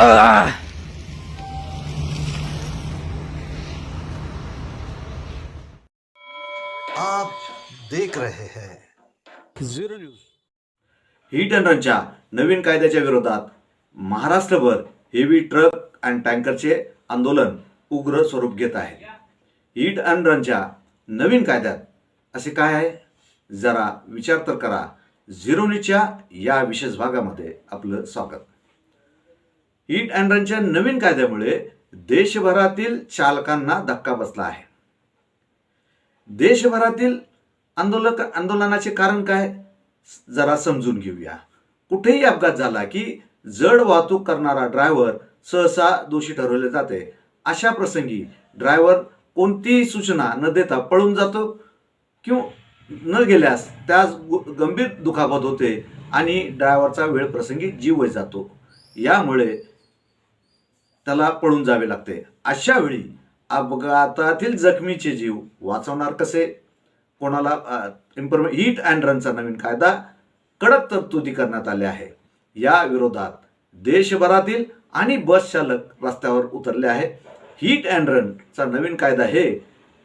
आह! आप देख रहे हैं। Zero news. हिट अँड रनच्या नवीन कायद्याच्या विरोधात महाराष्ट्रभर हेवी ट्रक अँड टँकरचे आंदोलन उग्र स्वरूप घेत आहे. हिट अँड रनच्या नवीन कायद्यात असे काय आहे? जरा विचार तर करा. झिरो न्यूजच्या या विशेष भागामध्ये आपलं स्वागत. हिट अँड रनच्या नवीन कायद्यामुळे देशभरातील चालकांना धक्का बसला आहे. देशभरातील आंदोलक आंदोलनाचे कारण काय? जरा समजून घेऊया. कुठेही अपघात झाला की जड वाहतूक करणारा ड्रायव्हर सहसा दोषी ठरवले जाते. अशा प्रसंगी ड्रायव्हर कोणतीही सूचना न देता पळून जातो किंवा न गेल्यास त्यास गंभीर दुखापत होते आणि ड्रायव्हरचा वेळ प्रसंगी जीवही जातो. यामुळे त्याला पळून जावे लागते. अशा वेळी अपघातातील जखमीचे जीव वाचवणार कसे? कोणाला इम्प्रुव्ह हिट अँड रनचा नवीन कायदा कडक तरतुदी करण्यात आल्या आहे. या विरोधात देशभरातील आणि बस चालक रस्त्यावर उतरले आहे हिट अँड रनचा नवीन कायदा हे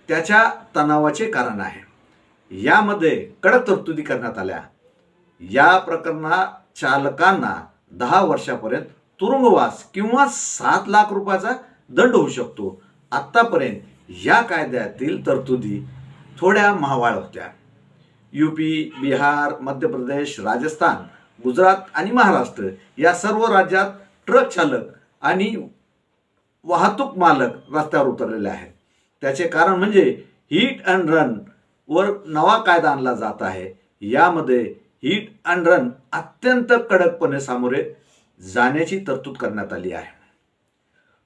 त्याच्या तणावाचे कारण आहे. यामध्ये कडक तरतुदी करण्यात आल्या. या प्रकरणात चालकांना दहा वर्षापर्यंत तुरुंगवास किंवा सात लाख रुपयाचा दंड होऊ शकतो. आत्तापर्यंत या कायद्यातील तरतुदी थोड्या महावाळ होत्या. यूपी बिहार मध्य प्रदेश राजस्थान गुजरात आणि महाराष्ट्र या सर्व राज्यात ट्रक चालक आणि वाहतूक मालक रस्त्यावर उतरलेले आहेत. त्याचे कारण म्हणजे हिट अँड रन वर नवा कायदा आणला जात आहे. यामध्ये हिट अँड रन अत्यंत कडकपणे सामोरे जाण्याची तरतूद करण्यात आली आहे.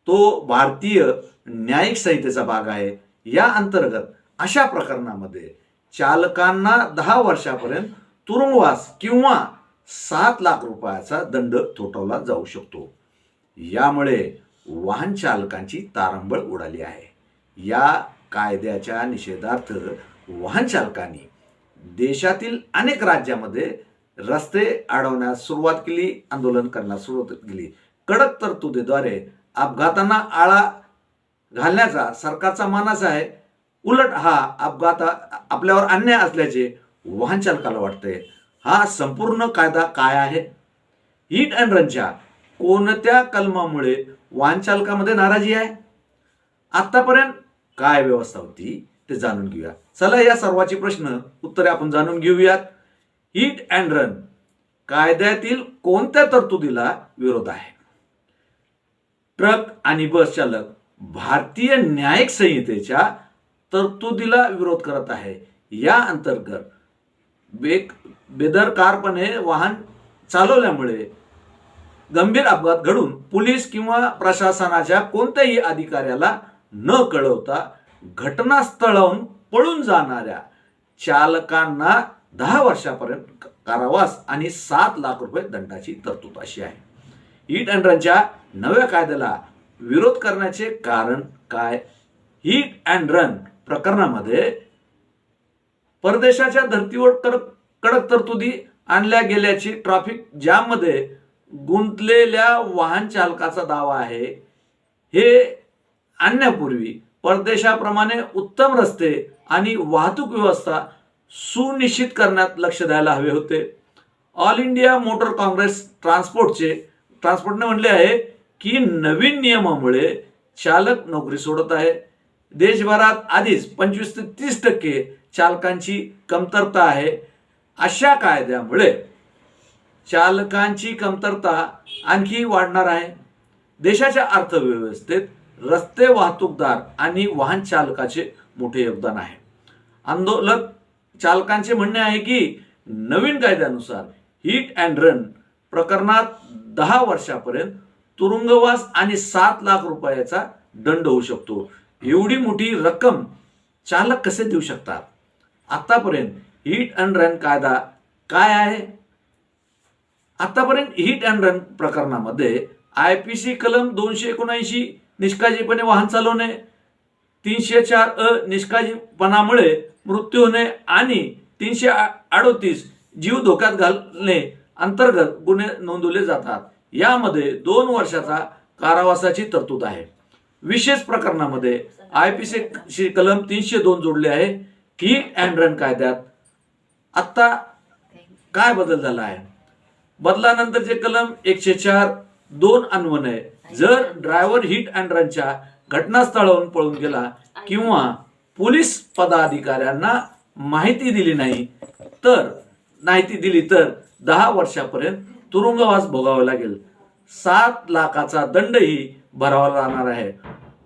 तो भारतीय न्यायिक संहितेचा भाग आहे. या अंतर्गत अशा प्रकरणामध्ये चालकांना दहा वर्षापर्यंत तुरुंगवास किंवा सात लाख रुपयाचा दंड थोटवला जाऊ शकतो. यामुळे वाहन चालकांची तारंबळ उडाली आहे. या कायद्याच्या निषेधार्थ वाहन चालकांनी देशातील अनेक राज्यामध्ये रस्ते अडवण्यास सुरुवात केली आंदोलन करण्यास सुरुवात केली. कडक तरतुदीद्वारे अपघातांना आळा घालण्याचा सरकारचा मानस आहे. उलट हा अपघात आपल्यावर अन्याय असल्याचे वाहन चालकाला वाटते. हा संपूर्ण कायदा काय आहे? हिट अँड रनच्या कोणत्या कलमामुळे वाहन चालकामध्ये नाराजी आहे? आतापर्यंत काय व्यवस्था होती ते जाणून घेऊया. चला या सर्वाची प्रश्न उत्तरे आपण जाणून घेऊयात. Hit and run. कायद्यातील कोणत्या तरतुदीला विरोध आहे? ट्रक आणि बस चालक भारतीय न्यायिक संहितेच्या तरतुदीला विरोध करत आहे. या अंतर्गत बेक बेदरकारपणे वाहन चालवल्यामुळे गंभीर अपघात घडून पोलीस किंवा प्रशासनाच्या कोणत्याही अधिकाऱ्याला न कळवता घटनास्थळाहून पळून जाणाऱ्या चालकांना दहा वर्षापर्यंत कारावास आणि सात लाख रुपये दंडाची तरतूद अशी आहे. हिट अँड रनच्या नव्या कायद्याला विरोध करण्याचे कारण काय? हिट अँड रन प्रकरणामध्ये परदेशाच्या धर्तीवर कडक कडक तरतुदी आणल्या गेल्याची ट्रॅफिक जॅममध्ये गुंतलेल्या वाहन चालकाचा दावा आहे. हे आणण्यापूर्वी परदेशाप्रमाणे उत्तम रस्ते आणि वाहतूक व्यवस्था सुनिश्चित करण्यात लक्ष द्यायला हवे होते. ऑल इंडिया मोटर काँग्रेस ट्रान्सपोर्टचे ट्रान्सपोर्टने म्हणले आहे की नवीन नियमामुळे चालक नोकरी सोडत आहे. देशभरात आधीच पंचवीस ते तीस टक्के चालकांची कमतरता आहे. अशा कायद्यामुळे चालकांची कमतरता आणखी वाढणार आहे. देशाच्या अर्थव्यवस्थेत रस्ते वाहतूकदार आणि वाहन चालकाचे मोठे योगदान आहे. आंदोलक चालकांचे म्हणणे आहे की नवीन कायद्यानुसार हिट अँड रन प्रकरणात दहा वर्षापर्यंत तुरुंगवास आणि सात लाख रुपयाचा दंड होऊ शकतो. एवढी मोठी रक्कम चालक कसे देऊ शकतात? आतापर्यंत हिट अँड रन कायदा काय आहे? आतापर्यंत हिट अँड रन प्रकरणामध्ये आय पी सी कलम दोनशे एकोणऐंशी निष्काळजीपणे वाहन चालवणे तीनशे चार अ निष्काळजीपणामुळे मृत्यू होणे आणि तीनशे अडोतीस जीव धोक्यात घालणे अंतर्गत गुन्हे नोंदवले जातात. यामध्ये दोन वर्षाचा कारावासाची तरतूद आहे. विशेष प्रकरणामध्ये आय पी सी कलम तीनशे दोन जोडले आहे हिट अँड रन कायद्यात आत्ता काय बदल झाला आहे? बदलानंतरचे कलम एकशे चार दोन अन्वने जर ड्रायव्हर हिट अँड रनच्या घटनास्थळावरून पळून गेला किंवा पोलीस पदाधिकाऱ्यांना माहिती दिली नाही तर माहिती दिली तर दहा वर्षापर्यंत तुरुंगवास भोगावा लागेल. सात लाखाचा दंडही भरावा लागणार आहे.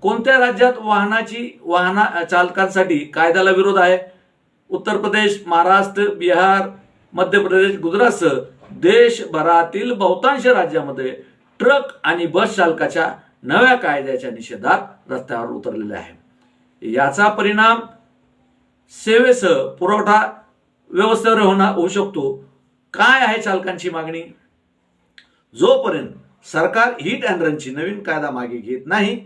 कोणत्या राज्यात वाहनाची वाहना चालकांसाठी कायद्याला विरोध आहे? उत्तर प्रदेश महाराष्ट्र बिहार मध्य प्रदेश गुजरातसह देशभरातील बहुतांश राज्यामध्ये ट्रक आणि बस चालकाच्या नव्या कायद्याच्या निषेधात रस्त्यावर उतरलेले आहे. याचा परिणाम सेवेसह पुरवठा व्यवस्थेवर होणार होऊ शकतो. काय आहे चालकांची मागणी? जोपर्यंत सरकार हिट अँड रनची नवीन कायदा मागे घेत नाही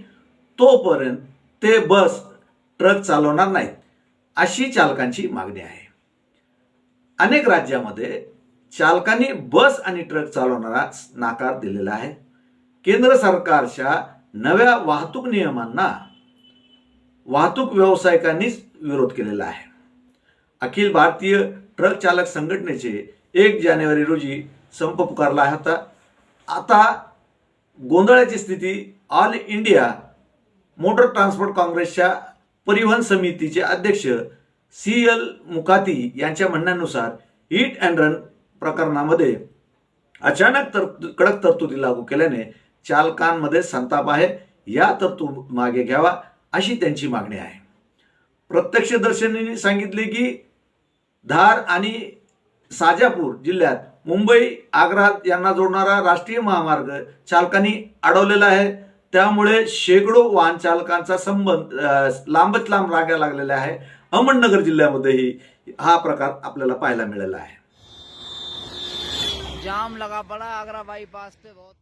तोपर्यंत ते बस ट्रक चालवणार नाहीत अशी चालकांची मागणी आहे. अनेक राज्यामध्ये चालकांनी बस आणि ट्रक चालवणारा नाकार दिलेला आहे. केंद्र सरकारच्या नव्या वाहतूक नियमांना वाहतूक व्यावसायिकांनीच विरोध केलेला आहे. अखिल भारतीय ट्रक चालक संघटनेचे एक जानेवारी रोजी संप पुकारला होता. आता गोंधळाची स्थिती ऑल इंडिया मोटर ट्रान्सपोर्ट काँग्रेसच्या परिवहन समितीचे अध्यक्ष सी एल मुकाती यांच्या म्हणण्यानुसार हिट अँड रन प्रकरणामध्ये अचानक तर कडक तरतुदी लागू केल्याने चालकांमध्ये संताप आहे. या तरतूद मागे घ्यावा. अशी त्यांची मागणी आहे. प्रत्यक्षदर्शनींनी सांगितले की धार आणि साजापूर जिल्ह्यात मुंबई आग्रा यांना जोडणारा राष्ट्रीय महामार्ग चालकांनी अडवलेला आहे. त्यामुळे शेकडो वाहन चालकांचा संबंध लांबच लांब रागा लागलेला आहे. अहमदनगर जिल्ह्यामध्येही हा प्रकार आपल्याला पाहायला मिळाला आहे. जाम लगा पड़ा आग्रा बाईपास पे बहुत